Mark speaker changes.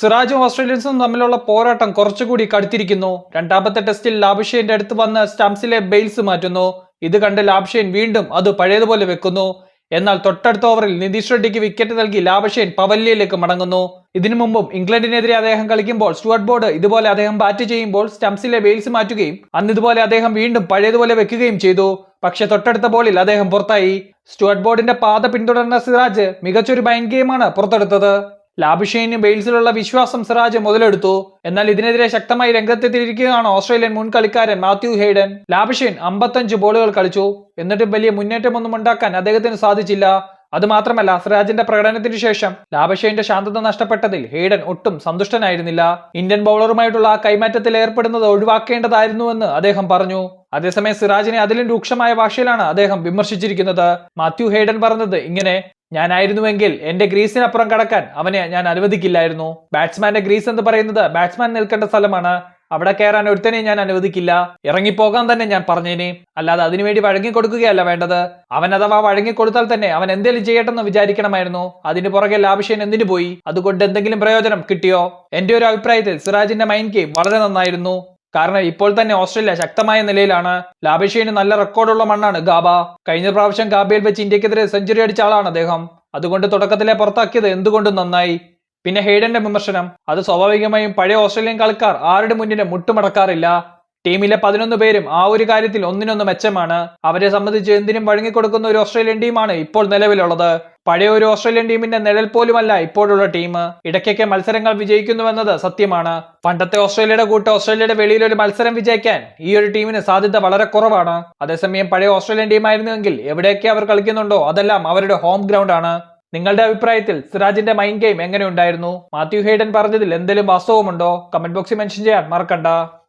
Speaker 1: സിറാജും ഓസ്ട്രേലിയൻസും തമ്മിലുള്ള പോരാട്ടം കുറച്ചുകൂടി കടുത്തിരിക്കുന്നു. രണ്ടാമത്തെ ടെസ്റ്റിൽ ലാബുഷേന്റെ അടുത്ത് വന്ന് സ്റ്റംസിലെ ബെയിൽസ് മാറ്റുന്നു. ഇത് കണ്ട് ലാബ്ഷേൻ വീണ്ടും അത് പഴയതുപോലെ വെക്കുന്നു. എന്നാൽ തൊട്ടടുത്ത ഓവറിൽ നിതീഷ് റെഡ്ഡിക്ക് വിക്കറ്റ് നൽകി ലാബഷേൻ പവല്യയിലേക്ക് മടങ്ങുന്നു. ഇതിനു മുമ്പും ഇംഗ്ലണ്ടിനെതിരെ അദ്ദേഹം കളിക്കുമ്പോൾ സ്റ്റുവർട്ട് ബോർഡ് ഇതുപോലെ അദ്ദേഹം ബാറ്റ് ചെയ്യുമ്പോൾ സ്റ്റംസിലെ ബെയിൽസ് മാറ്റുകയും അന്ന് ഇതുപോലെ അദ്ദേഹം വീണ്ടും പഴയതുപോലെ വെക്കുകയും ചെയ്തു. പക്ഷെ തൊട്ടടുത്ത ബോളിൽ അദ്ദേഹം പുറത്തായി. സ്റ്റുവർട്ട് ബോർഡിന്റെ പാത പിന്തുടർന്ന സിറാജ് മികച്ചൊരു ബൈൻ ഗെയിമാണ് പുറത്തെടുത്തത്. ലാബുഷൈന് ബെയിൽസിലുള്ള വിശ്വാസം സിറാജ് മുതലെടുത്തു. എന്നാൽ ഇതിനെതിരെ ശക്തമായി രംഗത്തെത്തിയിരിക്കുകയാണ് ഓസ്ട്രേലിയൻ മുൻ കളിക്കാരൻ മാത്യു ഹെയ്ഡൻ. ലാബുഷൈൻ അമ്പത്തഞ്ച് ബോളുകൾ കളിച്ചു. എന്നിട്ടും വലിയ മുന്നേറ്റമൊന്നും ഉണ്ടാക്കാൻ അദ്ദേഹത്തിന് സാധിച്ചില്ല. അതുമാത്രമല്ല സിറാജിന്റെ പ്രകടനത്തിന് ശേഷം ലാബഷൈന്റെ ശാന്തത നഷ്ടപ്പെട്ടതിൽ ഹെയ്ഡൻ ഒട്ടും സന്തുഷ്ടനായിരുന്നില്ല. ഇന്ത്യൻ ബൗളറുമായിട്ടുള്ള ആ കൈമാറ്റത്തിൽ ഏർപ്പെടുന്നത് ഒഴിവാക്കേണ്ടതായിരുന്നുവെന്ന് അദ്ദേഹം പറഞ്ഞു. അതേസമയം സിറാജിനെ അതിലും രൂക്ഷമായ ഭാഷയിലാണ് അദ്ദേഹം വിമർശിച്ചിരിക്കുന്നത്. മാത്യു ഹെയ്ഡൻ പറഞ്ഞത് ഇങ്ങനെ ഞാനായിരുന്നുവെങ്കിൽ എന്റെ ഗ്രീസിനപ്പുറം കടക്കാൻ അവനെ ഞാൻ അനുവദിക്കില്ലായിരുന്നു. ബാറ്റ്സ്മാന്റെ ഗ്രീസ് എന്ന് പറയുന്നത് ബാറ്റ്സ്മാൻ നിൽക്കേണ്ട സ്ഥലമാണ്. അവിടെ കയറാൻ ഒരുത്തനെ ഞാൻ അനുവദിക്കില്ല. ഇറങ്ങിപ്പോകാൻ തന്നെ ഞാൻ പറഞ്ഞേനെ. അല്ലാതെ അതിനുവേണ്ടി വഴങ്ങി കൊടുക്കുകയല്ല വേണ്ടത്. അവൻ അഥവാ വഴങ്ങി കൊടുത്താൽ തന്നെ അവൻ എന്തെങ്കിലും ചെയ്യട്ടെന്ന് വിചാരിക്കണമായിരുന്നു. അതിന് പുറകെ ലാഭിഷ്യൻ എന്തിനു പോയി? അതുകൊണ്ട് എന്തെങ്കിലും പ്രയോജനം കിട്ടിയോ? എന്റെ ഒരു അഭിപ്രായത്തിൽ സിറാജിന്റെ മൈൻഡ് ഗെയിം വളരെ നന്നായിരുന്നു. കാരണം ഇപ്പോൾ തന്നെ ഓസ്ട്രേലിയ ശക്തമായ നിലയിലാണ്. ലാബിഷേന് നല്ല റെക്കോർഡുള്ള മണ്ണാണ് ഗാബ. കഴിഞ്ഞ പ്രാവശ്യം ഗാബയിൽ വെച്ച് ഇന്ത്യക്കെതിരെ സെഞ്ചുറി അടിച്ച ആളാണ് അദ്ദേഹം. അതുകൊണ്ട് തുടക്കത്തിലെ പുറത്താക്കിയത് എന്തുകൊണ്ടും നന്നായി. പിന്നെ ഹെയ്ഡന്റെ വിമർശനം. അത് സ്വാഭാവികമായും പഴയ ഓസ്ട്രേലിയൻ കളിക്കാർ ആരുടെ മുന്നിലും മുട്ടുമടക്കാറില്ല. ടീമിലെ പതിനൊന്ന് പേരും ആ ഒരു കാര്യത്തിൽ ഒന്നിനൊന്ന് മെച്ചമാണ്. അവരെ സംബന്ധിച്ച് എന്തിനും വഴങ്ങിക്കൊടുക്കുന്ന ഒരു ഓസ്ട്രേലിയൻ ടീമാണ് ഇപ്പോൾ നിലവിലുള്ളത്. പഴയ ഒരു ഓസ്ട്രേലിയൻ ടീമിന്റെ നിഴൽ പോലുമല്ല ഇപ്പോഴുള്ള ടീം. ഇടയ്ക്കൊക്കെ മത്സരങ്ങൾ വിജയിക്കുന്നുവെന്നത് സത്യമാണ്. പണ്ടത്തെ ഓസ്ട്രേലിയയുടെ കൂട്ട് ഓസ്ട്രേലിയയുടെ വെളിയിൽ ഒരു മത്സരം വിജയിക്കാൻ ഈ ഒരു ടീമിന് സാധ്യത വളരെ കുറവാണ്. അതേസമയം പഴയ ഓസ്ട്രേലിയൻ ടീം ആയിരുന്നുവെങ്കിൽ എവിടെയൊക്കെ അവർ കളിക്കുന്നുണ്ടോ അതെല്ലാം അവരുടെ ഹോം ഗ്രൗണ്ട് ആണ്. നിങ്ങളുടെ അഭിപ്രായത്തിൽ സിറാജിന്റെ മൈൻഡ് ഗെയിം എങ്ങനെയുണ്ടായിരുന്നു മാത്യു ഹെയ്ഡൻ പറഞ്ഞതിൽ എന്തെങ്കിലും വാസ്തവമുണ്ടോ? കമന്റ് ബോക്സിൽ മെൻഷൻ ചെയ്യാൻ മറക്കണ്ട.